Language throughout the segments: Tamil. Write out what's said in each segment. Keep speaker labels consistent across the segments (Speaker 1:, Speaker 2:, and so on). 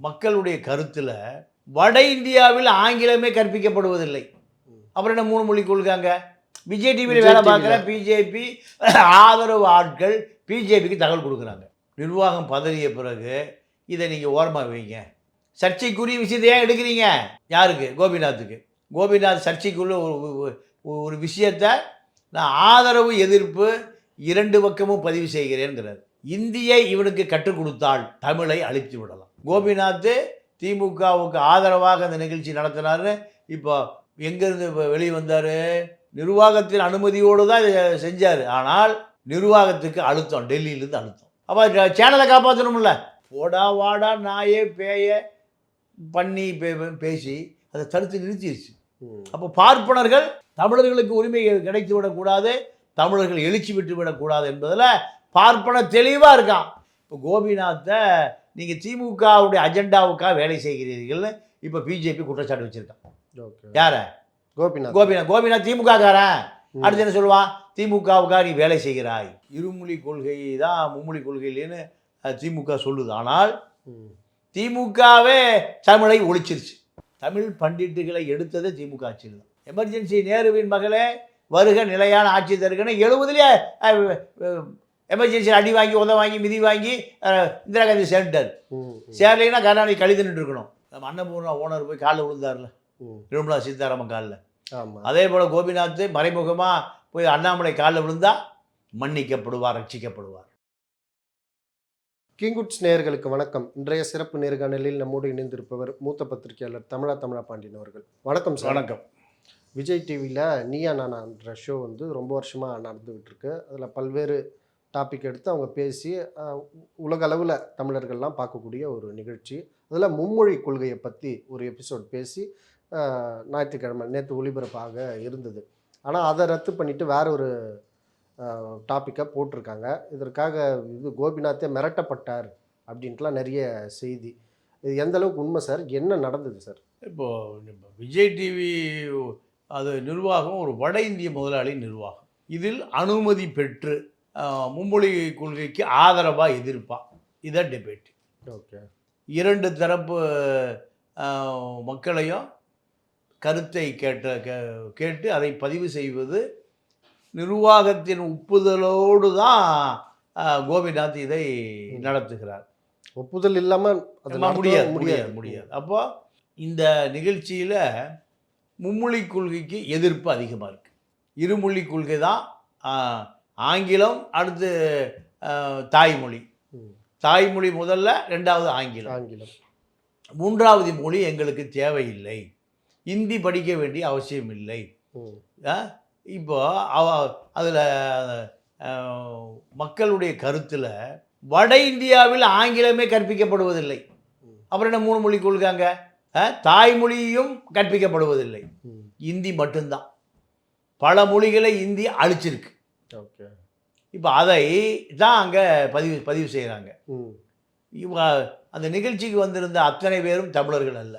Speaker 1: மக்களுடைய கருத்தில் வட இந்தியாவில் ஆங்கிலமே கற்பிக்கப்படுவதில்லை. அப்புறம் என்ன மூணு மொழி கொள்காங்க விஜய் டிவியில் வேலை பார்க்குற. பிஜேபி ஆதரவு ஆட்கள் பிஜேபிக்கு தகவல் கொடுக்குறாங்க. நிர்வாகம் பதறிய பிறகு இதை நீங்கள் ஓரமாக வைங்க. சர்ச்சைக்குரிய விஷயத்தை ஏன் எடுக்கிறீங்க? யாருக்கு? கோபிநாத்துக்கு. கோபிநாத் சர்ச்சைக்குள்ள ஒரு ஒரு- ஒரு விஷயத்தை நான் ஆதரவு எதிர்ப்பு இரண்டு பக்கமும் பதிவு செய்கிறேன்கிறார். இந்தியை இவனுக்கு கற்றுக் கொடுத்தால் தமிழை அழித்து விடலாம். கோபிநாத் திமுகவுக்கு ஆதரவாக அந்த நிகழ்ச்சி நடத்தினாரு இப்போ எங்கேருந்து வெளியே வந்தார்? நிர்வாகத்தின் அனுமதியோடு தான் இதை செஞ்சார். ஆனால் நிர்வாகத்துக்கு அழுத்தம் டெல்லியிலேருந்து அழுத்தம். அப்போ சேனலை காப்பாற்றணும்ல போடா வாடா நாயே பேய பண்ணி பே- பேசி அதை தடுத்து நிறுத்திடுச்சு. அப்போ பார்ப்பனர்கள் தமிழர்களுக்கு உரிமை கிடைத்து விடக்கூடாது தமிழர்கள் எழுச்சி விட்டு விடக்கூடாது என்பதில் பார்ப்பன தெளிவாக இருக்கான். இப்போ கோபிநாத்தை நீங்கள் திமுகவுடைய அஜெண்டாவுக்காக வேலை செய்கிறீர்கள்னு இப்போ பிஜேபி குற்றச்சாட்டு வச்சுருக்கான்.
Speaker 2: ஓகே.
Speaker 1: யார?
Speaker 2: கோபிநாத்.
Speaker 1: கோபிநாத். கோபிநாத் திமுக காரன்
Speaker 2: ம்.
Speaker 1: அடுத்து என்ன சொல்லுவான் திமுகவுக்காக நீ வேலை செய்கிறாய். இருமொழி கொள்கை தான் மும்மொழி கொள்கையிலேன்னு திமுக சொல்லுது. ஆனால். திமுகவே தமிழை ஒழிச்சிருச்சு. தமிழ் பண்டிட்டுகளை எடுத்தது திமுக ஆட்சியில் தான் எமர்ஜென்சி நேருவின் மகளே வருக நிலையான ஆட்சி தருகன்னு எழுபதுலேயே எமர்ஜென்சி அடி வாங்கி உத வாங்கி மிதி வாங்கி இந்திரா காந்தி சேர்ந்துட்டார். சேரலைன்னா கருணாநிதி கழிதுன்னு இருக்கணும். நம்ம அன்னபூர்ணா ஓனர் போய் காலில் விழுந்தார்ல. நிர்மலா சீதாராமன் காலில்.
Speaker 2: ஆமா.
Speaker 1: அதே போல் கோபிநாத் மறைமுகமாக போய் அண்ணாமலை காலில் விழுந்தா மன்னிக்கப்படுவார் ரட்சிக்கப்படுவார்.
Speaker 2: கிங்குட்ஸ் நேயர்களுக்கு வணக்கம். இன்றைய சிறப்பு நேர்காணலில் நம்மோடு இணைந்திருப்பவர் மூத்த பத்திரிகையாளர் தமிழா தமிழா பாண்டியன் அவர்கள். வணக்கம் சார்.
Speaker 1: வணக்கம்.
Speaker 2: விஜய் டிவியில் நீயா நானான்ற ஷோ வந்து ரொம்ப வருஷமாக நடந்துகிட்டு இருக்கு. அதில் பல்வேறு டாபிக் எடுத்து அவங்க பேசி உலக அளவில் தமிழர்கள்லாம் பார்க்கக்கூடிய ஒரு நிகழ்ச்சி. அதில் மும்மொழி கொள்கையை பற்றி ஒரு எபிசோட் பேசி ஞாயிற்றுக்கிழமை நேற்று ஒளிபரப்பாக இருந்தது. ஆனால் அதை ரத்து பண்ணிவிட்டு வேற ஒரு டாப்பிக்கை போட்டிருக்காங்க. இதற்காக இது கோபிநாத்தே மிரட்டப்பட்டார் அப்படின்ட்டுலாம் நிறைய செய்தி. இது எந்த அளவுக்கு உண்மை சார்? என்ன நடந்தது சார்?
Speaker 1: இப்போது விஜய் டிவி அது நிர்வாகம் ஒரு வட இந்திய முதலாளி நிர்வாகம். இதில் அனுமதி பெற்று மும்மொழி கொள்கைக்கு ஆதரவாக எதிர்ப்பா. இதான் டிபேட்
Speaker 2: ஓகே
Speaker 1: இரண்டு தரப்பு மக்களையும் கருத்தை கேட்ட கே- கேட்டு அதை பதிவு செய்வது நிர்வாகத்தின் ஒப்புதலோடு தான் கோபிநாத் இதை நடத்துகிறார்.
Speaker 2: ஒப்புதல் இல்லாமல்
Speaker 1: முடியாது முடியாது. முடியாது அப்போ இந்த நிகழ்ச்சியில் மும்மொழி கொள்கைக்கு எதிர்ப்பு அதிகமாக இருக்குது இருமொழி கொள்கை தான் ஆங்கிலம் அடுத்து தாய்மொழி.
Speaker 2: தாய்மொழி
Speaker 1: முதல்ல ரெண்டாவது ஆங்கிலம்.
Speaker 2: ஆங்கிலம்.
Speaker 1: மூன்றாவது மொழி எங்களுக்கு தேவையில்லை. இந்தி படிக்க வேண்டிய அவசியம் இல்லை. இப்போ அவ அதில் மக்களுடைய கருத்தில் வட இந்தியாவில் ஆங்கிலமே கற்பிக்கப்படுவதில்லை. அப்புறம் என்ன மூணு மொழி கொள்காங்க தாய்மொழியும் கற்பிக்கப்படுவதில்லை. இந்தி மட்டும்தான். பல மொழிகளை இந்தி அழிச்சிருக்கு.
Speaker 2: ஓகே.
Speaker 1: இப்போ அதை தான் அங்கே பதிவு பதிவு செய்கிறாங்க
Speaker 2: ம்.
Speaker 1: இவ அந்த நிகழ்ச்சிக்கு வந்திருந்த அத்தனை பேரும் தமிழர்கள் அல்ல.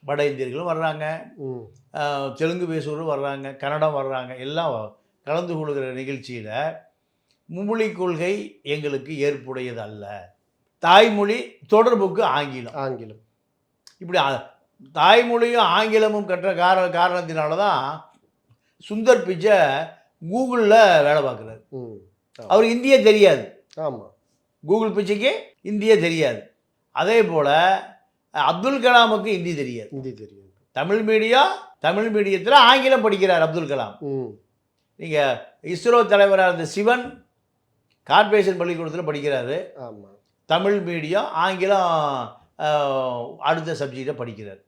Speaker 1: வட இந்தியர்களும் வர்றாங்க. தெலுங்கு பேசுவரும் வர்றாங்க. கன்னடம் வர்றாங்க. எல்லாம் கலந்து கொள்கிற நிகழ்ச்சியில் மும்மொழி கொள்கை எங்களுக்கு ஏற்புடையது அல்ல. தாய்மொழி தொடர்புக்கு ஆங்கிலம்.
Speaker 2: ஆங்கிலம்.
Speaker 1: இப்படி தாய்மொழியும் ஆங்கிலமும் கற்ற கார காரணத்தினால தான் சுந்தர் பிச்சை கூகுளில் வேலை பார்க்குறாரு.
Speaker 2: ம்.
Speaker 1: அவருக்கு இந்தியே தெரியாது.
Speaker 2: ஆமா.
Speaker 1: கூகுள் பிச்சைக்கு இந்தியே தெரியாது. அதே போல் அப்துல் கலாமுக்கு ஹிந்தி தெரியாது.
Speaker 2: ஹிந்தி தெரியும்
Speaker 1: தமிழ் மீடியம் தமிழ் மீடியத்தில் ஆங்கிலம் படிக்கிறார் அப்துல் கலாம். நீங்கள் இஸ்ரோ தலைவராக இருந்த சிவன் கார்ப்பரேஷன் பள்ளிக்கூடத்தில் படிக்கிறாரு.
Speaker 2: ஆமா.
Speaker 1: தமிழ் மீடியம் ஆங்கிலம் அடுத்த சப்ஜெக்டை படிக்கிறார்.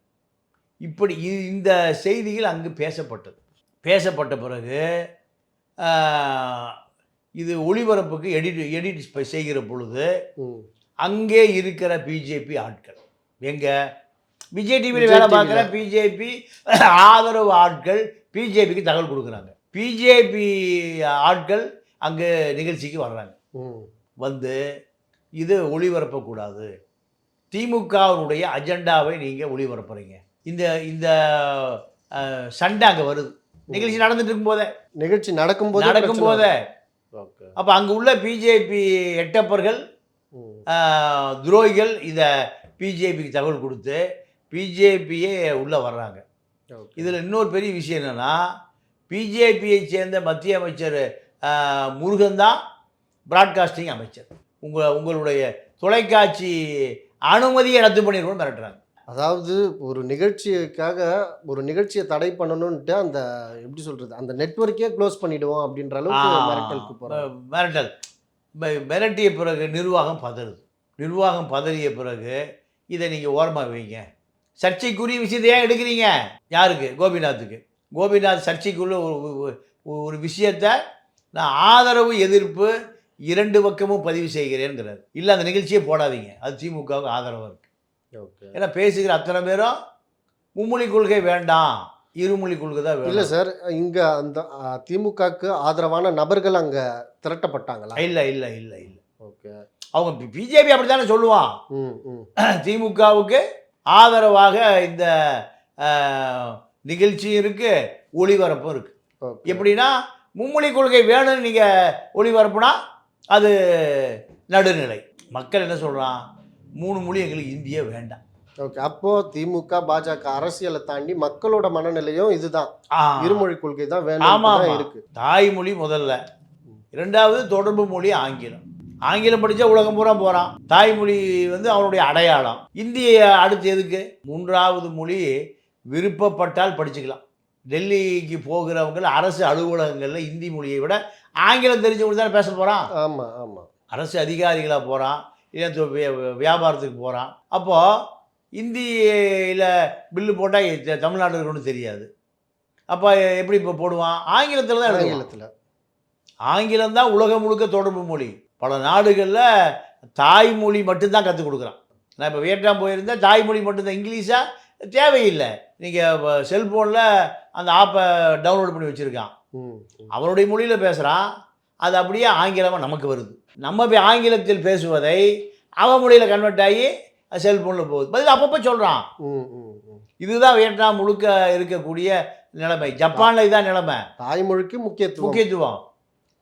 Speaker 1: இப்படி இந்த செய்திகள் அங்கு பேசப்பட்டது. பேசப்பட்ட பிறகு இது ஒளிபரப்புக்கு எடிட் எடிட் செய்கிற பொழுது. அங்கே இருக்கிற பிஜேபி ஆட்கள். எங்க? விஜய் டிவியில் வேலை. பார்க்குற பிஜேபி ஆதரவு ஆட்கள் பிஜேபிக்கு தகவல் கொடுக்குறாங்க. பிஜேபி ஆட்கள் அங்கே நிகழ்ச்சிக்கு வர்றாங்க. வந்து இது ஒளிபரப்பக்கூடாது. திமுகவினுடைய அஜெண்டாவை நீங்கள் ஒளிபரப்புறீங்க. இந்த இந்த சண்டை அங்கே வருது. நிகழ்ச்சி நடந்துட்டு இருக்கும்போதே
Speaker 2: நிகழ்ச்சி நடக்கும்போது
Speaker 1: நடக்கும்போதே.
Speaker 2: ஓகே
Speaker 1: அப்போ அங்கே உள்ள பிஜேபி எட்டப்பர்கள் துரோகிகள் இதை பிஜேபிக்கு தகவல் கொடுத்து பிஜேபியே உள்ளே வர்றாங்க. இதில் இன்னொரு பெரிய விஷயம் என்னென்னா பிஜேபியை சேர்ந்த மத்திய அமைச்சர் முருகன் தான் பிராட்காஸ்டிங் அமைச்சர். உங்கள் உங்களுடைய தொலைக்காட்சி அனுமதியை ரத்து பண்ணிடுவோம் மிரட்டுறாங்க.
Speaker 2: அதாவது ஒரு நிகழ்ச்சிக்காக ஒரு நிகழ்ச்சியை தடை பண்ணணும்ட்டு அந்த எப்படி சொல்றது அந்த நெட்வொர்க்கே க்ளோஸ் பண்ணிடுவோம் அப்படின்ற அளவுக்கு மிரட்டலுக்கு போறாங்க.
Speaker 1: ம- மிரட்டல். மிரட்டிய பிறகு நிர்வாகம் பதறுது. நிர்வாகம் பதறிய பிறகு இதை நீங்கள் ஓரமாக வைங்க. சர்ச்சைக்குரிய விஷயத்தை ஏன் எடுக்கிறீங்க? யாருக்கு? கோபிநாத்துக்கு. கோபிநாத் சர்ச்சைக்குள்ள ஒரு ஒரு- விஷயத்தை நான் ஆதரவு எதிர்ப்பு இரண்டு பக்கமும் பதிவு செய்கிறேங்கிறார் இல்லை அந்த நிகழ்ச்சியே போடாதீங்க. அது திமுகவுக்கு ஆதரவாக இருக்குது
Speaker 2: ஓகே
Speaker 1: ஏன்னா பேசுகிற அத்தனை பேரும் மும்மொழி கொள்கை வேண்டாம். இருமொழி கொள்கை தான்
Speaker 2: இல்ல சார் இங்க அந்த திமுகக்கு ஆதரவான நபர்கள் அங்க திரட்டப்பட்டாங்களா?
Speaker 1: இல்லை இல்லை இல்லை இல்லை.
Speaker 2: ஓகே.
Speaker 1: அவங்க பிஜேபி அப்படி தானே சொல்லுவான் திமுகவுக்கு ஆதரவாக இந்த நிகழ்ச்சியும் இருக்கு ஒளிபரப்பும் இருக்கு.
Speaker 2: ஓகே.
Speaker 1: எப்படின்னா மும்மொழி கொள்கை வேணும்னு நீங்கள் ஒளிபரப்புனா அது நடுநிலை. மக்கள் என்ன சொல்கிறான் மூணு மொழி எங்களுக்கு இந்தியே வேண்டாம்.
Speaker 2: ஓகே அப்போ திமுக பாஜக அரசியலை தாண்டி மக்களோட மனநிலையும் இதுதான். இருமொழி கொள்கை தான் வேணும்
Speaker 1: ஆமா.
Speaker 2: இருக்கு.
Speaker 1: தாய்மொழி முதல்ல. இரண்டாவது தொடர்பு மொழி ஆங்கிலம். ஆங்கிலம் படித்தா உலகம் பூரா போகிறான் தாய்மொழி வந்து அவனுடைய அடையாளம். இந்திய அடுத்து எதுக்கு? மூன்றாவது மொழி விருப்பப்பட்டால் படிச்சுக்கலாம். டெல்லிக்கு போகிறவங்க அரசு அலுவலகங்களில் இந்தி மொழியை விட ஆங்கிலம் தெரிஞ்சவங்க தானே பேச போகிறான்
Speaker 2: ஆமா ஆமா.
Speaker 1: அரசு அதிகாரிகளாக போகிறான் வியாபாரத்துக்கு போகிறான் அப்போது இந்தியில் பில்லு போட்டால் தமிழ்நாடு இருக்கணும்னு தெரியாது. அப்போ எப்படி இப்போ போடுவான்? ஆங்கிலத்தில் தான்
Speaker 2: ஆங்கிலத்துல.
Speaker 1: ஆங்கிலம் தான் உலகம் முழுக்க தொடர்பு மொழி. பல நாடுகளில் தாய்மொழி மட்டும்தான் கற்றுக் கொடுக்குறான். நான் இப்போ வியட்நாம் போயிருந்தேன் தாய்மொழி மட்டும்தான். இங்கிலீஷாக தேவையில்லை. நீங்கள் செல்ஃபோனில் அந்த ஆப்பை டவுன்லோட் பண்ணி வச்சுருக்கான். அவனுடைய மொழியில் பேசுகிறான் அது அப்படியே ஆங்கிலமாக நமக்கு வருது. நம்ம போய் ஆங்கிலத்தில் பேசுவதை அவன் மொழியில் கன்வெர்ட் ஆகி செல்ஃபோனில் போகுது. பதில் அப்பப்போ சொல்கிறான். இதுதான் வியட்நாம் முழுக்க இருக்கக்கூடிய நிலைமை. ஜப்பானில் இதான் நிலைமை.
Speaker 2: தாய்மொழிக்கு முக்கியத்துவம்.
Speaker 1: முக்கியத்துவம்.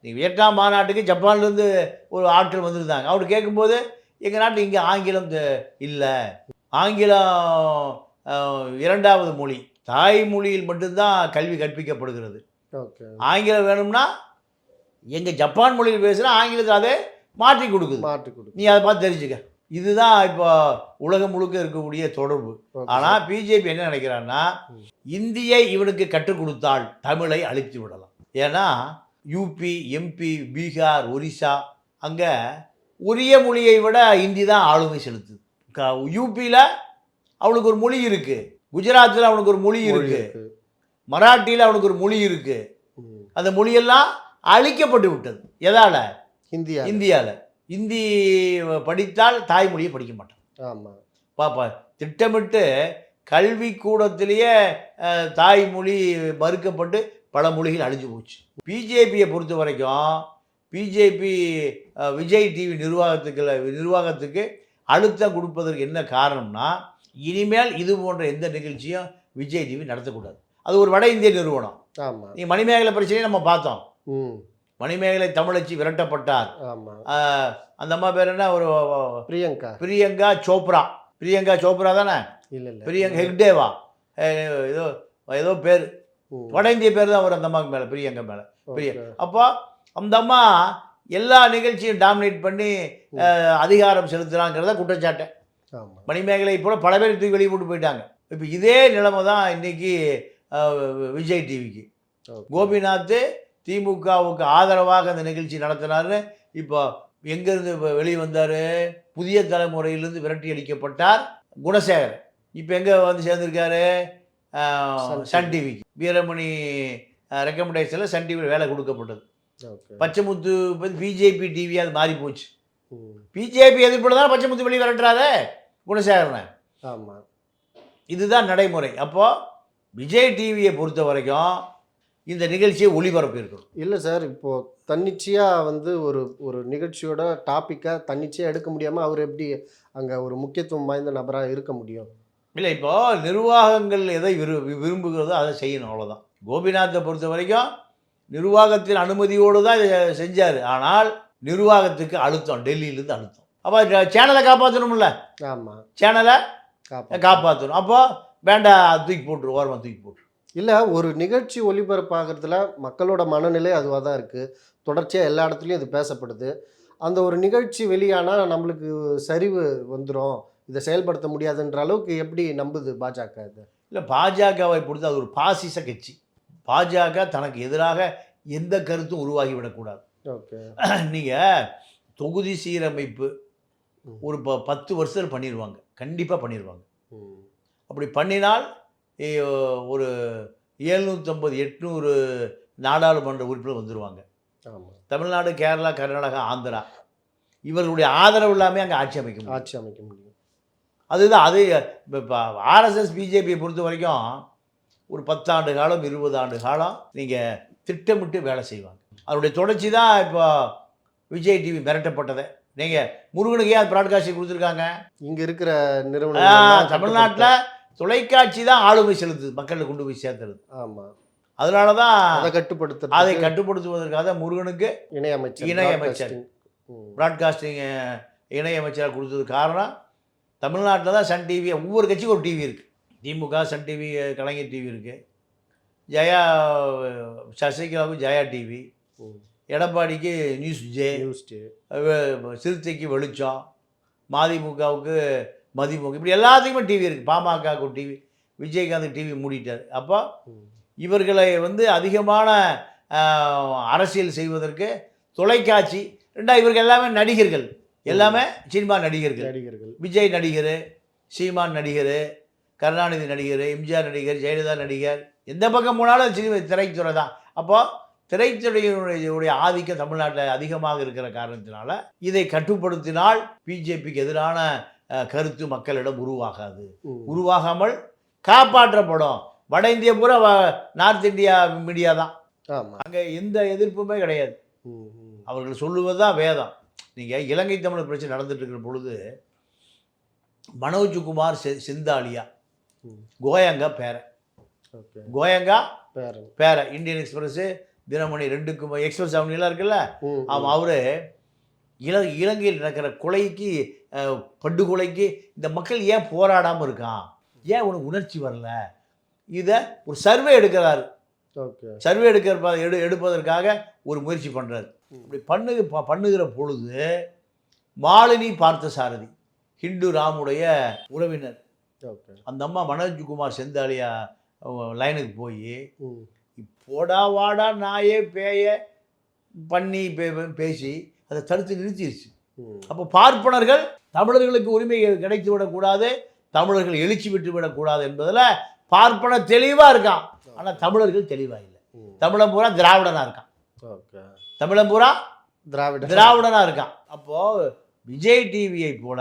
Speaker 1: நீ வியட்நாம் மாநாட்டுக்கு ஜப்பான்லேருந்து ஒரு ஆட்கள் வந்திருந்தாங்க. அவர் கேட்கும்போது எங்கள் நாட்டில் இங்கே ஆங்கிலம் இல்லை. ஆங்கிலம் இரண்டாவது மொழி. தாய்மொழியில் மட்டும்தான் கல்வி கற்பிக்கப்படுகிறது. ஆங்கிலம் வேணும்னா எங்கள் ஜப்பான் மொழியில் பேசுகிற ஆங்கிலத்தில் அதை மாற்றி கொடுக்குது
Speaker 2: மாற்றி கொடு
Speaker 1: நீ அதை பார்த்து தெரிஞ்சுக்க இதுதான் இப்போ உலகம் முழுக்க இருக்கக்கூடிய தொடர்பு. ஆனால் பிஜேபி என்ன நினைக்கிறான்னா. இந்தியை இவனுக்கு கற்றுக் கொடுத்தால் தமிழை அழித்து விடலாம் ஏன்னா யூபி எம்பி பீகார் ஒரிசா அங்கே உரிய மொழியை விட இந்தி தான் ஆளுமை செலுத்துது க யூபியில் அவனுக்கு ஒரு மொழி இருக்குது குஜராத்தில் அவனுக்கு ஒரு மொழி இருக்குது
Speaker 2: இருக்கு.
Speaker 1: மராட்டியில் அவனுக்கு ஒரு மொழி இருக்குது. அந்த மொழியெல்லாம் அழிக்கப்பட்டு விட்டது. எதால்?
Speaker 2: இந்தியா
Speaker 1: இந்தியாவில் இந்தி படித்தால் தாய்மொழியை படிக்க மாட்டான்.
Speaker 2: ஆமா.
Speaker 1: பாப்பா திட்டமிட்டு கல்வி கூடத்திலேயே தாய்மொழி மறுக்கப்பட்டு பல மொழிகள் அழிஞ்சு போச்சு. பிஜேபியை பொறுத்த வரைக்கும் பிஜேபி விஜய் டிவி நிர்வாகத்துக்கு நிர்வாகத்துக்கு அழுத்தம் கொடுப்பதற்கு என்ன காரணம்னா இனிமேல் இது போன்ற எந்த நிகழ்ச்சியும் விஜய் டிவி நடத்தக்கூடாது. அது ஒரு வட இந்திய நிறுவனம்.
Speaker 2: ஆமா.
Speaker 1: நீ மணிமேகலை பிரச்சனையை நம்ம பார்த்தோம். மணிமேகலை தமிழச்சி விரட்டப்பட்டார். அந்த அம்மா பேர் என்ன? ஒரு
Speaker 2: பிரியங்கா.
Speaker 1: பிரியங்கா சோப்ரா. பிரியங்கா சோப்ரா தானே?
Speaker 2: இல்ல இல்ல.
Speaker 1: பிரியங்கா ஹெக்டேவா. ஏதோ ஏதோ பேர். வட இந்திய பேர் தான் வரும் அந்த அம்மாவுக்கு மேலே பிரியங்கா மேலே. பிரிய. அப்போ அந்த அம்மா எல்லா நிகழ்ச்சியும் டாமினேட் பண்ணி அதிகாரம் செலுத்துறாங்கிறத குற்றச்சாட்டு. மணிமேகலை போல பல பேர் தூக்கி வெளியே போட்டு போயிட்டாங்க. இப்போ இதே நிலைமை தான் இன்னைக்கு அஹ், விஜய் டிவிக்கு. கோபிநாத் திமுகவுக்கு ஆதரவாக அந்த நிகழ்ச்சி நடத்தினாரு இப்போ எங்கேருந்து வெளியே வந்தார்? புதிய தலைமுறையிலிருந்து விரட்டி அளிக்கப்பட்டார் குணசேகர். இப்போ எங்கே வந்து சேர்ந்திருக்காரு?
Speaker 2: சன்
Speaker 1: டிவிக்கு. வீரமணி ரெக்கமெண்டேஷனில் சன் டிவியில் வேலை கொடுக்கப்பட்டது. பச்சைமுத்து பிஜேபி டிவி அது மாறி போச்சு. பிஜேபி எதிர்ப்பு தான் பச்சைமுத்து வெளியே விரட்டுறாரு குணசேகரனை.
Speaker 2: ஆமா.
Speaker 1: இதுதான் நடைமுறை. அப்போது விஜய் டிவியை பொறுத்த வரைக்கும் இந்த நிகழ்ச்சியை ஒளிபரப்பு இருக்கணும்
Speaker 2: இல்லை சார் இப்போ தன்னிச்சையா வந்து ஒரு ஒரு நிகழ்ச்சியோட டாப்பிக்கை தன்னிச்சையா எடுக்க முடியாம அவர் எப்படி அங்க ஒரு முக்கியத்துவம் வாய்ந்த நபரா இருக்க முடியும்?
Speaker 1: இல்லை இப்போ நிர்வாகங்கள் எதை விரு விரும்புகிறதோ அதை செய்யணும் அவ்வளோதான் கோபிநாத்தை பொறுத்த வரைக்கும் நிர்வாகத்தின் அனுமதியோடு தான் இதை செஞ்சார். ஆனால் நிர்வாகத்துக்கு அழுத்தம் டெல்லியிலேருந்து அழுத்தம். அப்போ சேனலை காப்பாற்றணும்ல
Speaker 2: ஆமா.
Speaker 1: சேனலை
Speaker 2: காப்பா
Speaker 1: காப்பாற்றணும் அப்போ வேண்டாம் தூக்கி போட்டுரு ஓரமாக தூக்கி போட்டுரு.
Speaker 2: இல்லை ஒரு நிகழ்ச்சி ஒளிபரப்பாகிறதுல மக்களோட மனநிலை அதுவாக தான் இருக்குது தொடர்ச்சியாக எல்லா இடத்துலையும் இது பேசப்படுது. அந்த ஒரு நிகழ்ச்சி வெளியானால் நம்மளுக்கு சரிவு வந்துடும் இதை செயல்படுத்த முடியாதுன்ற அளவுக்கு எப்படி நம்புது பாஜக இது?
Speaker 1: இல்லை பாஜகவை பொறுத்து அது ஒரு பாசிச கட்சி. பாஜக தனக்கு எதிராக எந்த கருத்தும் உருவாகி விடக்கூடாது.
Speaker 2: ஓகே.
Speaker 1: நீங்கள் தொகுதி சீரமைப்பு. ஒரு ப பத்து வருஷத்தில் பண்ணிடுவாங்க கண்டிப்பாக பண்ணிடுவாங்க அப்படி பண்ணினால் ஒரு ஏழ்நூற்றம்பது எட்நூறு நாடாளுமன்ற உறுப்பினர் வந்துடுவாங்க தமிழ்நாடு கேரளா கர்நாடகா ஆந்திரா. இவர்களுடைய ஆதரவு இல்லாமல் அங்கே ஆட்சி அமைக்க முடியும்.
Speaker 2: ஆட்சி அமைக்க முடியும்.
Speaker 1: அதுதான் அது இப்போ ஆர்எஸ்எஸ் பிஜேபியை பொறுத்த வரைக்கும் ஒரு பத்தாண்டு காலம் இருபது ஆண்டு காலம் நீங்கள் திட்டமிட்டு வேலை செய்வாங்க. அதனுடைய தொடர்ச்சி தான் இப்போ விஜய் டிவி மிரட்டப்பட்டதை. நீங்கள் முருகனுக்கு ஏன் ப்ராட்காஸ்டிங் கொடுத்துருக்காங்க?
Speaker 2: இங்கே இருக்கிற நிறுவனம்
Speaker 1: தமிழ்நாட்டில் தொலைக்காட்சி தான் ஆளுமை செலுத்துது மக்களை கொண்டு போய் சேர்த்துறது.
Speaker 2: ஆமாம்
Speaker 1: அதனால தான்
Speaker 2: அதை கட்டுப்படுத்த
Speaker 1: அதை கட்டுப்படுத்துவதற்காக முருகனுக்கு
Speaker 2: இணையமைச்சர்
Speaker 1: இணையமைச்சர். ப்ராட்காஸ்டிங் இணையமைச்சராக கொடுத்தது காரணம் தமிழ்நாட்டில் தான் சன் டிவி ஒவ்வொரு கட்சிக்கும் ஒரு டிவி இருக்குது DMK Sun TV Kalaignar TV இருக்குது ஜெயா சசிகலாவுக்கு ஜெயா டிவி. எடப்பாடிக்கு நியூஸ் ஜே.
Speaker 2: நியூஸ்
Speaker 1: சிறுத்தைக்கு வெளிச்சம். மதிமுகவுக்கு மதிமுக. இப்படி எல்லாத்துக்குமே டிவி இருக்குது பாமகவுக்கு டிவி விஜயகாந்த் டிவி மூடிட்டார். அப்போ. இவர்களை வந்து அதிகமான அரசியல் செய்வதற்கு தொலைக்காட்சி ரெண்டா இவர்கள் எல்லாமே நடிகர்கள். எல்லாமே சினிமா நடிகர்கள்.
Speaker 2: நடிகர்கள்.
Speaker 1: விஜய் நடிகர் சீமான் நடிகர் கருணாநிதி நடிகர் எம்ஜிஆர் நடிகர் ஜெயலலிதா நடிகர். எந்த பக்கம் போனாலும் சினிமா திரைத்துறை தான். அப்போது திரைத்துறையினுடைய ஆதிக்கம் தமிழ்நாட்டில் அதிகமாக இருக்கிற காரணத்தினால இதை கட்டுப்படுத்தினால் பிஜேபிக்கு எதிரான கருத்து மக்களிடம் உருவாகாது. உருவாகாமல் காப்பாற்றப்படும். வட இந்தியா பூரா நார்த் இந்தியா மீடியா தான். அங்கே எந்த எதிர்ப்புமே கிடையாது. அவர்கள் சொல்லுவது தான் வேதம். நீங்கள் இலங்கை தமிழர் பிரச்சனை நடந்துட்டு இருக்கிற பொழுது மனோஜ்குமார் செந்தாலியா. கோயங்கா பேர.
Speaker 2: ஓகே.
Speaker 1: கோயங்கா
Speaker 2: பேரன்.
Speaker 1: பேர. இந்தியன் எக்ஸ்பிரஸ்ஸு தினமணி ரெண்டுக்கும் எக்ஸ்பிரஸ் அவனிலாம் இருக்குல்ல?
Speaker 2: ம்,
Speaker 1: அவன் அவர் இல இலங்கையில் நடக்கிற கொலைக்கு படுகொலைக்கு இந்த மக்கள் ஏன் போராடாமல் இருக்கான்? ஏன் உனக்கு உணர்ச்சி வரல? இதை ஒரு சர்வே எடுக்கிறாரு.
Speaker 2: ஓகே.
Speaker 1: சர்வே எடுக்கிற எடு எடுப்பதற்காக ஒரு முயற்சி பண்ணுறாரு இப்படி பண்ணு ப- பண்ணுகிற பொழுது மாலினி பார்த்தசாரதி ஹிந்து ராமுடைய உறவினர். அந்த அம்மா மனோஜ்குமார் செந்தாலியா லைனுக்கு போய் போடா வாடா நாயே பேய பண்ணி பேசி அதை தடுத்து நிறுத்திடுச்சு அப்போ பார்ப்பனர்கள் தமிழர்களுக்கு உரிமை கிடைத்து விடக்கூடாது தமிழர்கள் எழுச்சி விட்டு விடக்கூடாது என்பதில் பார்ப்பன தெளிவாக இருக்கான். ஆனால் தமிழர்கள் தெளிவாக இல்லை. தமிழன் பூரா திராவிடனாக இருக்கான். தமிழன் பூரா
Speaker 2: திராவிட.
Speaker 1: திராவிடனாக இருக்கான். அப்போது விஜய் டிவியை போல.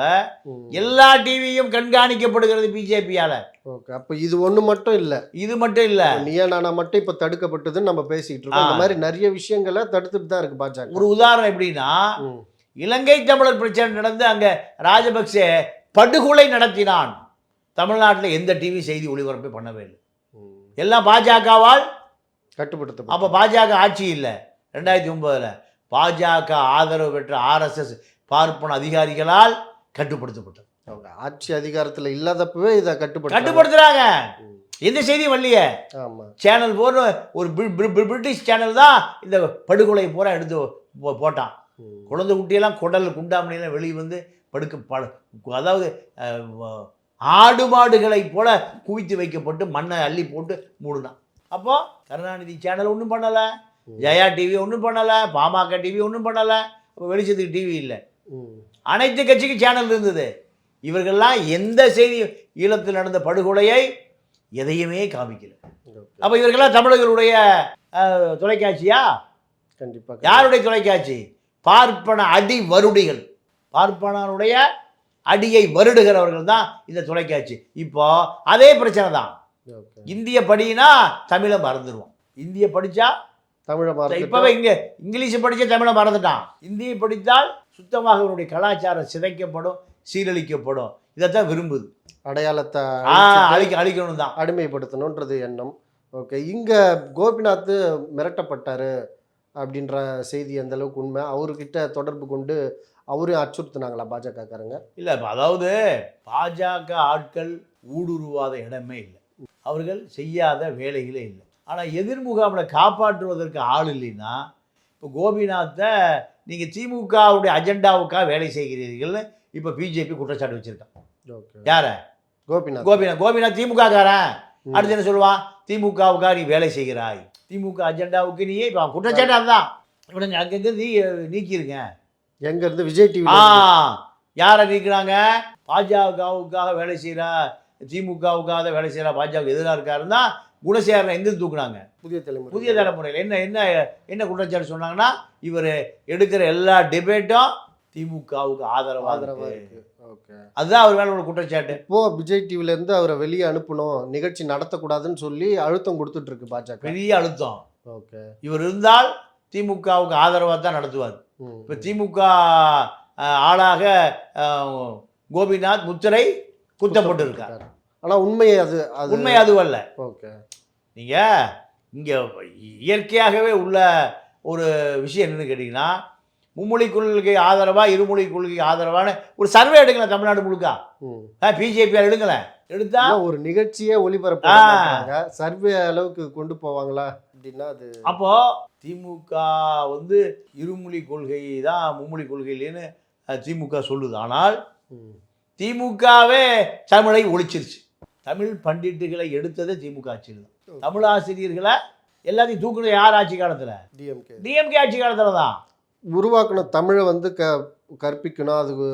Speaker 1: எல்லா டிவியும் கண்காணிக்கப்படுகிறது பிஜேபியால்.
Speaker 2: ஓகே அப்போ இது ஒண்ணு மட்டும் இல்ல.
Speaker 1: இது மட்டும் இல்லை.
Speaker 2: நீயா நானா மட்டும் இப்ப தடுக்கப்பட்டதுன்னு நம்ம பேசிட்டு இருக்கோம். இந்த. மாதிரி நிறைய விஷயங்களை தடுத்துட்டு தான் இருக்கு பாஜக.
Speaker 1: ஒரு உதாரணம் எப்படின்னா. இலங்கை தமிழர் பிரச்சனை நடந்து அங்கே ராஜபக்சே படுகொலை நடத்தினான். தமிழ்நாட்டில் எந்த டிவி செய்தி ஒளிபரப்பு பண்ணவே இல்லை. எல்லாம் பாஜகவால்.
Speaker 2: கட்டுப்படுத்த
Speaker 1: அப்போ பாஜக ஆட்சி இல்லை. ரெண்டாயிரத்தி ஒன்பதில் பாஜக ஆதரவு பெற்ற ஆர்எஸ்எஸ் பார்ப்பன அதிகாரிகளால் கட்டுப்படுத்தப்பட்டது.
Speaker 2: அவங்க ஆட்சி அதிகாரத்துல இல்லாதப்பவே இதை கட்டுப்படுத்த
Speaker 1: கட்டுப்படுத்துறாங்க. எந்த செய்தியும் வரலையே சேனல் போன ஒரு பிரி- பிரி- பிரி- பிரிட்டிஷ் சேனல் தான் இந்த படுகொலை பூரா எடுத்து போட்டான். குழந்தை குட்டியெல்லாம் குடல் குண்டாமணியெல்லாம் வெளியே வந்து படுக்க படு அதாவது ஆடு மாடுகளைப் போல குவித்து வைக்கப்பட்டு மண்ணை அள்ளி போட்டு மூடுனான். அப்போ கருணாநிதி சேனல் ஒன்றும் பண்ணலை. ஜெயா டிவி ஒன்றும் பண்ணலை. பாமக டிவி ஒன்றும் பண்ணலை. வெளிச்சத்துக்கு டிவி இல்லை. அனைத்து கட்சிக்கும் சேனல் இருந்தது. இவர்கள்லாம் எந்த செய்தி ஈழத்தில் நடந்த படுகொலையை எதையுமே காமிக்கல. அப்போ இவர்கள்லாம் தமிழர்களுடைய தொலைக்காட்சியா?
Speaker 2: கண்டிப்பா
Speaker 1: யாருடைய தொலைக்காட்சி? பார்ப்பன அடி வருடிகள். பார்ப்பனருடைய அடியை வருடுகிறவர்கள் தான் இந்த தொலைக்காட்சி. இப்போ அதே பிரச்சனை தான். இந்திய படினா தமிழை மறந்துடுவோம் இந்திய படித்தா
Speaker 2: தமிழ மார்க்கெட்
Speaker 1: இப்போவே இங்கே இங்கிலீஷ் படித்தா தமிழை மறந்துட்டான். இந்தியை படித்தால் சுத்தமாக இவருடைய கலாச்சாரம் சிதைக்கப்படும் சீரழிக்கப்படும். இதைத்தான் விரும்புது.
Speaker 2: அடையாளத்தை
Speaker 1: அழிக்க அழிக்கணும் தான்
Speaker 2: அடிமைப்படுத்தணுன்றது எண்ணம். ஓகே இங்க கோபிநாத் மிரட்டப்பட்டாரு அப்படின்ற செய்தி எந்த அளவுக்கு உண்மை? அவர்கிட்ட தொடர்பு கொண்டு அவரையும் அச்சுறுத்துனாங்களா பாஜகக்காரங்க?
Speaker 1: இல்லை அதாவது பாஜக ஆட்கள் ஊடுருவாத இடமே இல்லை. அவர்கள் செய்யாத வேலைகளே இல்லை. ஆனால் எதிர்முகாமில் காப்பாற்றுவதற்கு ஆள் இல்லைன்னா இப்போ கோபிநாத்தை நீங்கள் திமுகவுடைய அஜெண்டாவுக்காக வேலை செய்கிறீர்கள்னு இப்போ பிஜேபி குற்றச்சாட்டு வச்சுருக்கான்.
Speaker 2: ஓகே.
Speaker 1: யார?
Speaker 2: கோபிநாத்.
Speaker 1: கோபிநாத். கோபிநாத் திமுக காரன்
Speaker 2: ம்.
Speaker 1: அடுத்து என்ன சொல்லுவான் திமுகவுக்காக நீ வேலை செய்கிறாய். திமுக அஜெண்டாவுக்கு நீ இப்போ குற்றச்சாட்டு அதுதான். இவனுங்க அங்கங்கே நீ நீக்கியிருங்க
Speaker 2: எங்க இருந்து? விஜய் டிவி
Speaker 1: ஆ யாரை நீக்குறாங்க? பாஜகவுக்காக வேலை செய்கிறா திமுகவுக்காக வேலை செய்கிறா பாஜக எதிராக இருக்காருன்னா குணசேகரனை எங்க தூக்குனாங்க.
Speaker 2: புதிய தலைமுறை
Speaker 1: புதிய தலைமுறையில். என்ன என்ன என்ன குற்றச்சாட்டு சொன்னாங்கன்னா இவர் எடுக்கிற எல்லா டிபேட்டும் திமுகவுக்கு ஆதரவாக
Speaker 2: ஆதரவா
Speaker 1: இருக்கு.
Speaker 2: இருக்கு. ஓகே.
Speaker 1: அதுதான் அவர் மேல உள்ள குற்றச்சாட்டு.
Speaker 2: இப்போ விஜய் டிவில இருந்து அவரை வெளியே அனுப்பணும். நிகழ்ச்சி நடத்தக்கூடாதுன்னு சொல்லி அழுத்தம் கொடுத்துட்டு இருக்கு பாஜக.
Speaker 1: பெரிய அழுத்தம்.
Speaker 2: ஓகே.
Speaker 1: இவர் இருந்தால் திமுகவுக்கு ஆதரவாக தான் நடத்துவார். இப்போ திமுக ஆளாக கோபிநாத் முத்திரை குத்தப்பட்டிருக்கார்
Speaker 2: ஆனா உண்மை அது அது
Speaker 1: உண்மை அதுவல்ல.
Speaker 2: ஓகே.
Speaker 1: நீங்கள் இங்கே இயற்கையாகவே உள்ள ஒரு விஷயம் என்னன்னு கேட்டிங்கன்னா மும்மொழி கொள்கை ஆதரவா இருமொழி கொள்கை ஆதரவான ஒரு சர்வே எடுங்களேன் தமிழ்நாடு முழுக்க.
Speaker 2: ம்.
Speaker 1: பிஜேபி எடுங்களேன். எடுத்தா
Speaker 2: இல்ல, ஒரு நிகழ்ச்சியே ஒளிபரப்பு
Speaker 1: ஆ.
Speaker 2: மாட்டாங்க சர்வே அளவுக்கு கொண்டு போவாங்களா அப்படின்னா அது
Speaker 1: அப்போ திமுக வந்து இருமொழி கொள்கை தான் மும்மொழி கொள்கையிலேன்னு திமுக சொல்லுது. ஆனால். திமுகவே தமிழை ஒழிச்சிருச்சு. தமிழ் பண்டிட்டுகளை எடுத்ததே திமுக ஆட்சியில் தான் தமிழ் ஆசிரியர்களை எல்லாத்தையும் தூக்குனது யார் ஆட்சி காலத்தில்?
Speaker 2: டிஎம்கே
Speaker 1: டிஎம்கே ஆட்சி காலத்தில் தான்
Speaker 2: உருவாக்கணும் தமிழை வந்து க கற்பிக்கணும் அதுக்கு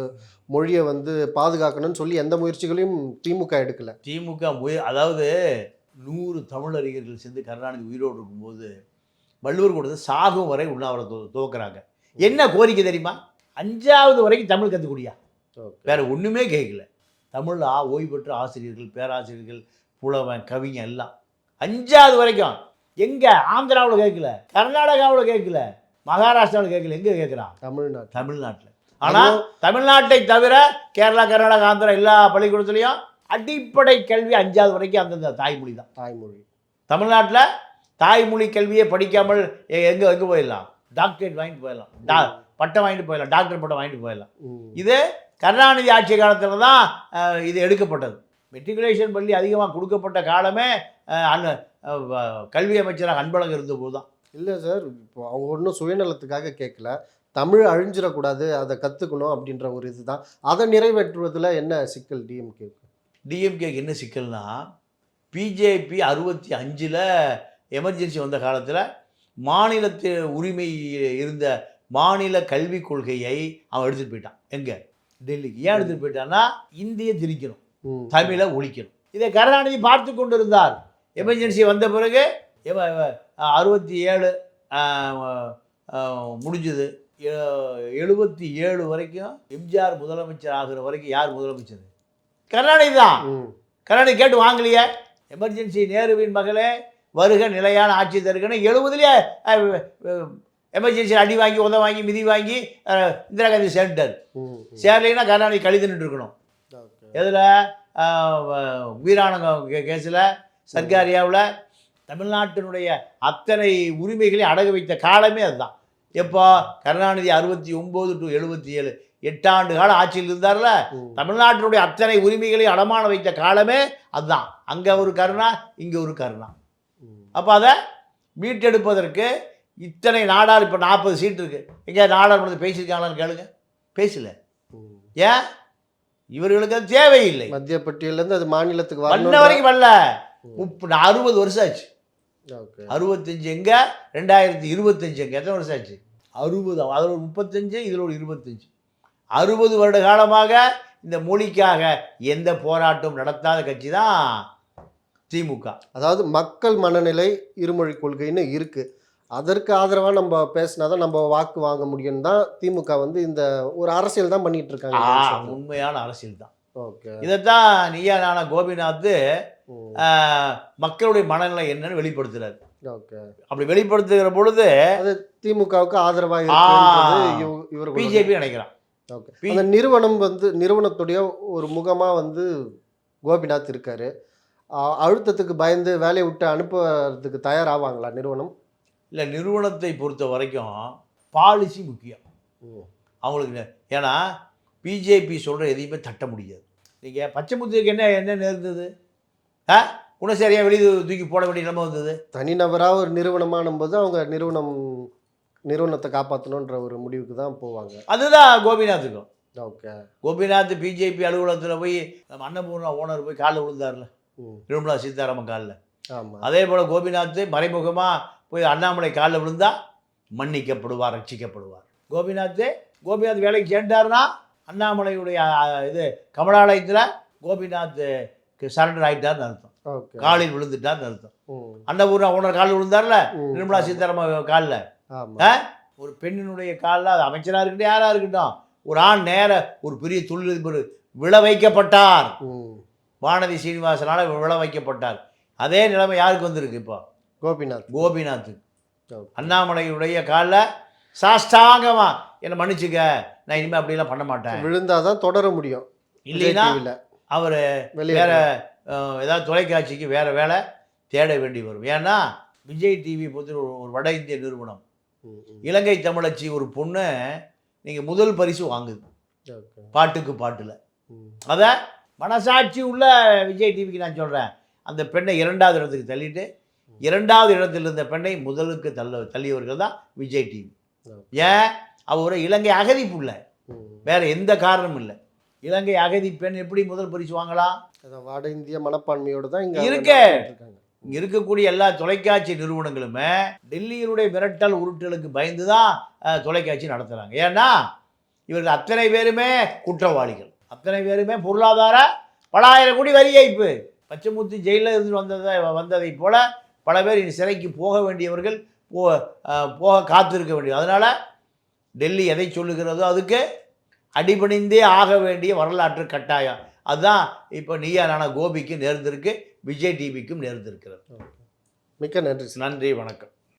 Speaker 2: மொழியை வந்து பாதுகாக்கணும்னு சொல்லி எந்த முயற்சிகளையும் திமுக எடுக்கல.
Speaker 1: திமுக முய அதாவது நூறு தமிழறிஞர்கள் சேர்ந்து கருணாநிதி உயிரோடு இருக்கும்போது வள்ளுவர் கொடுத்து சாகும் வரை உண்ணாவிரதம் துவ- துவக்குறாங்க. என்ன கோரிக்கை தெரியுமா? அஞ்சாவது வரைக்கும் தமிழ் கற்றுக்கூடியா வேற ஒன்றுமே கேட்கல தமிழ் ஆ ஓய்வு பெற்ற ஆசிரியர்கள் பேராசிரியர்கள் புலவன் கவிஞன் எல்லாம். அஞ்சாவது வரைக்கும். எங்கே? ஆந்திராவில் கேட்கல. கர்நாடகாவில் கேட்கல. மகாராஷ்டிராவில் கேட்கல. எங்கே கேட்குறான்?
Speaker 2: தமிழ்நாடு
Speaker 1: தமிழ்நாட்டில். ஆனால் தமிழ்நாட்டை தவிர கேரளா கர்நாடகா ஆந்திரா எல்லா பள்ளிக்கூடத்துலையும் அடிப்படை கல்வி அஞ்சாவது வரைக்கும் அந்தந்த தாய்மொழி தான்.
Speaker 2: தாய்மொழி.
Speaker 1: தமிழ்நாட்டில் தாய்மொழி கல்வியை படிக்காமல் எங்க எங்கே போயிடலாம்? டாக்டரேட் வாங்கிட்டு போயிடலாம். டா பட்டம் வாங்கிட்டு போயிடலாம். டாக்டர் பட்டம் வாங்கிட்டு போயிடலாம். இது கருணாநிதி ஆட்சி காலத்தில் தான் இது எடுக்கப்பட்டது. மெட்ரிகுலேஷன் பள்ளி அதிகமாக கொடுக்கப்பட்ட காலமே வ- கல்வி அமைச்சராக அன்பழகன் இருந்தபோது தான்
Speaker 2: இல்லை சார் இப்போ அவங்க ஒன்றும் சுயநலத்துக்காக கேட்கல. தமிழ் அழிஞ்சிடக்கூடாது அதை கற்றுக்கணும் அப்படின்ற ஒரு இதுதான். அதை நிறைவேற்றுவதில் என்ன சிக்கல் டிஎம்கே
Speaker 1: டிஎம்கேக்கு என்ன சிக்கல்னா பிஜேபி அறுபத்தி அஞ்சில் எமர்ஜென்சி வந்த காலத்தில் மாநிலத்து உரிமை இருந்த மாநில கல்விக் கொள்கையை அவன் எடுத்துகிட்டு போயிட்டான். எங்கே? டெல்லிக்கு. ஏன் எடுத்துகிட்டு போயிட்டான்னா இந்தியை திரிக்கணும். தமிழை ஒழிக்கணும். இதை கருணாநிதி பார்த்து கொண்டிருந்தார். எமர்ஜென்சி வந்த பிறகு அறுபத்தி ஏழு முடிஞ்சது. எழுபத்தி ஏழு வரைக்கும் எம்ஜிஆர் முதலமைச்சர் ஆகுற வரைக்கும் யார் முதலமைச்சர்? கருணாநிதி தான். கருணாநிதி கேட்டு வாங்கலையே. எமர்ஜென்சி நேருவின் மகளே வருக நிலையான ஆட்சி தருகன்னு எழுபதுலேயே எமர்ஜென்சி அடி வாங்கி உத வாங்கி மிதி வாங்கி இந்திரா காந்தி சேர்ந்துட்டார். சேரலைன்னா கருணாநிதி கழுதுன்னு இருக்கணும். எதில்? வீராணங்க கேஸில் சர்க்காரியாவில் தமிழ்நாட்டினுடைய அத்தனை உரிமைகளை அடகு வைத்த காலமே அதுதான். எப்போ கருணாநிதி அறுபத்தி ஒம்பது டு எழுபத்தி ஏழு எட்டாண்டு கால ஆட்சியில் இருந்தார்ல. தமிழ்நாட்டினுடைய அத்தனை உரிமைகளை அடமான வைத்த காலமே அதுதான். அங்கே ஒரு கருணா இங்கே ஒரு கருணா. அப்போ அதை மீட்டெடுப்பதற்கு இத்தனை நாடார் இப்போ நாற்பது சீட் இருக்கு. எங்கே நாடாளுமன்றத்தில் பேசியிருக்காங்களான்னு கேளுங்க. பேசல. ஏன்? இவர்களுக்கு அது தேவையில்லை.
Speaker 2: மத்திய பட்டியலேருந்து அது மாநிலத்துக்கு வரணும்
Speaker 1: வரைக்கும் வரல. முப்ப அறுபது வருஷம் ஆச்சு. அறுபத்தஞ்சு எங்க? ரெண்டாயிரத்தி இருபத்தஞ்சு எங்க? எத்தனை வருஷம் ஆச்சு? அறுபது. அதில் ஒரு முப்பத்தஞ்சு இதில் ஒரு இருபத்தஞ்சு. அறுபது வருட காலமாக இந்த மொழிக்காக எந்த போராட்டம் நடத்தாத கட்சி தான் திமுக
Speaker 2: அதாவது மக்கள் மனநிலை இருமொழி கொள்கைன்னு இருக்கு. அதற்கு ஆதரவா நம்ம பேசினாதான் நம்ம வாக்கு வாங்க முடியும் தான் திமுக வந்து இந்த ஒரு அரசியல் தான் பண்ணிட்டு இருக்காங்க
Speaker 1: உண்மையான அரசியல் தான்.
Speaker 2: ஓகே.
Speaker 1: இதைத்தான் நீயா நானா கோபிநாத் மக்களுடைய மனநிலை என்னன்னு வெளிப்படுத்துறாரு.
Speaker 2: ஓகே.
Speaker 1: அப்படி வெளிப்படுத்துகிற பொழுது
Speaker 2: திமுகவுக்கு ஆதரவா இருக்குன்றது இவ- இவர்களோட-
Speaker 1: பிஜேபி நினைக்கிறான்.
Speaker 2: ஓகே. அந்த நிறுவனம் வந்து நிறுவனத்துடைய ஒரு முகமா வந்து கோபிநாத் இருக்காரு. அழுத்தத்துக்கு பயந்து வேலையை விட்டு அனுப்புறதுக்கு தயாராவாங்களா நிறுவனம்?
Speaker 1: இல்லை நிறுவனத்தை பொறுத்த வரைக்கும் பாலிசி முக்கியம். அவங்களுக்கு ஏன்னா பிஜேபி சொல்கிற எதையுமே தட்ட முடியாது. நீங்கள் பச்சைமுத்துக்கு என்ன என்ன நேர்ந்தது? ஆ? குணசேரியா வெளியே தூக்கி போட வேண்டிய நிலைமை வந்தது?
Speaker 2: தனிநபராக ஒரு நிறுவனமானும் போது அவங்க நிறுவனம் நிறுவனத்தை காப்பாற்றணுன்ற ஒரு முடிவுக்கு தான் போவாங்க.
Speaker 1: அதுதான் கோபிநாத்துக்கும்.
Speaker 2: ஓகே.
Speaker 1: கோபிநாத் பிஜேபி அலுவலகத்தில் போய் நம்ம அன்னபூர்ணா ஓனர் போய் காலில் விழுந்தார்ல. நிர்மலா சீதாராமன் காலில்.
Speaker 2: ஆமாம்
Speaker 1: அதே போல் கோபிநாத் மறைமுகமாக போய் அண்ணாமலை காலில் விழுந்தா மன்னிக்கப்படுவார் ரட்சிக்கப்படுவார். கோபிநாத் கோபிநாத் வேலைக்கு சேர்ந்தாருன்னா அண்ணாமலையுடைய இது கமலாலயத்தில் கோபிநாத்துக்கு சரண்டர் ஆகிட்டார்னு அர்த்தம். காலில் விழுந்துட்டார்னு அர்த்தம். அன்னபூர்ணா ஓனர் காலில் விழுந்தார்ல. நிர்மலா சீதாராமன் காலில். ஒரு பெண்ணினுடைய காலில் அது அமைச்சராக இருக்கட்டும் யாராக இருக்கட்டும் ஒரு ஆண் நேர ஒரு பெரிய தொழிலதிபர் விழ வைக்கப்பட்டார். வானதி சீனிவாசனால் விழ வைக்கப்பட்டார். அதே நிலைமை யாருக்கு வந்திருக்கு இப்போ?
Speaker 2: கோபிநாத்.
Speaker 1: கோபிநாத். அண்ணாமலையுடைய காலில் சாஷ்டாங்கமா. என்னை மன்னிச்சுக்க நான் இனிமேல் அப்படிலாம் பண்ண மாட்டேன்.
Speaker 2: விழுந்தாதான் தொடர முடியும்.
Speaker 1: இல்லைன்னா அவர் வேற ஏதாவது தொலைக்காட்சிக்கு வேற வேலை தேட வேண்டி வரும். ஏன்னா விஜய் டிவி பொறுத்த ஒரு வட இந்திய நிறுவனம். இலங்கை தமிழச்சி ஒரு பொண்ணு நீங்கள் முதல் பரிசு வாங்குது. பாட்டுக்கு பாட்டில். அதை மனசாட்சி உள்ள விஜய் டிவிக்கு நான் சொல்கிறேன் அந்த பெண்ணை இரண்டாவது இடத்துக்கு தள்ளிட்டு இரண்டாவது இடத்தில் இருந்த பெண்ணை முதலுக்கு தள்ள தள்ளியவர்கள் தான் விஜய் டிவி. ஏன்? அவர் ஒரு இலங்கை அகதி புள்ள. வேற எந்த காரணமும் இல்லை. இலங்கை அகதி பெண் எப்படி முதல் பரிசு வாங்கலாம்
Speaker 2: வட இந்திய மனப்பான்மையோடு தான் இங்கே
Speaker 1: இருக்கே.
Speaker 2: இருக்காங்க.
Speaker 1: இங்க இருக்கக்கூடிய எல்லா தொலைக்காட்சி நிறுவனங்களுமே டெல்லியினுடைய மிரட்டல் உருட்டலுக்கு பயந்து தான் தொலைக்காட்சி நடத்துகிறாங்க ஏன்னா இவர்கள் அத்தனை பேருமே குற்றவாளிகள். அத்தனை பேருமே பொருளாதார பல ஆயிரம் கோடி வரி ஏய்ப்பு. பச்சைமுத்து ஜெயிலில் இருந்து வந்ததை வந்ததை போல பல பேர் இனி சிறைக்கு போக வேண்டியவர்கள் போ போக காத்திருக்க வேண்டியது அதனால் டெல்லி எதை சொல்லுகிறதோ அதுக்கு அடிபணிந்தே ஆக வேண்டிய வரலாற்று கட்டாயம். அதுதான் இப்போ நீயா நானா கோபிக்கு நேர்ந்திருக்கு விஜய் டிவிக்கும் நேர்ந்திருக்கிறது.
Speaker 2: மிக்க நன்றி
Speaker 1: நன்றி வணக்கம்.